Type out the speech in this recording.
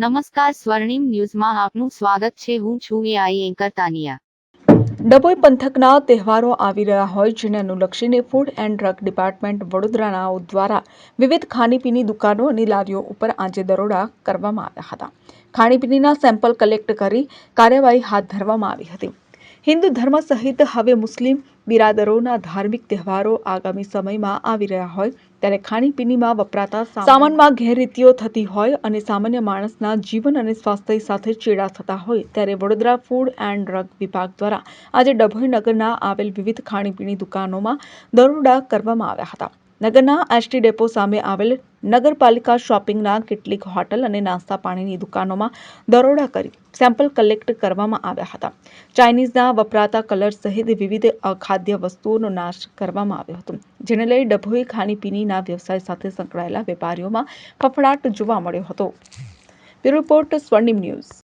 નમસ્કાર સ્વર્ણિમ ન્યૂઝમાં આપનું સ્વાગત છે. હું છું એઆઈ એન્કર તાનિયા. ડભોઈ પંથકના તહેવારો આવી રહ્યા હોય, જેને અનુલક્ષીને ફૂડ એન્ડ ડ્રગ ડિપાર્ટમેન્ટ વડોદરાના દ્વારા વિવિધ ખાણીપીણી દુકાનો અને લારીઓ ઉપર આજે દરોડા કરવામાં આવ્યા હતા. ખાણીપીણીના સેમ્પલ કલેક્ટ કરી કાર્યવાહી હાથ ધરવામાં આવી હતી. હિન્દુ ધર્મ સહિત હવે મુસ્લિમ બિરાદરોના ધાર્મિક તહેવારો આગામી સમયમાં આવી રહ્યા હોય ત્યારે ખાણીપીણીમાં વપરાતા સામાનમાં ગેરરીતિઓ થતી હોય અને સામાન્ય માણસના જીવન અને સ્વાસ્થ્ય સાથે ચેડા થતા હોય ત્યારે વડોદરા ફૂડ એન્ડ ડ્રગ વિભાગ દ્વારા આજે ડભોઈ નગરના આવેલ વિવિધ ખાણીપીણી દુકાનોમાં દરોડા કરવામાં આવ્યા હતા. નગરના એસટી ડેપો સામે આવેલ નગરપાલિકા શોપિંગના કેટલીક હોટલ અને નાસ્તા પાણીની દુકાનોમાં દરોડા કરી સેમ્પલ કલેક્ટ કરવામાં આવ્યા હતા. ચાઇનીઝના વપરાતા કલર સહિત વિવિધ અખાદ્ય વસ્તુઓનો નાશ કરવામાં આવ્યો હતો, જેને લઈ ડભોઈ ખાણીપીણીના વ્યવસાય સાથે સંકળાયેલા વેપારીઓમાં ફફડાટ જોવા મળ્યો હતો. Bureau report, Swarnim news.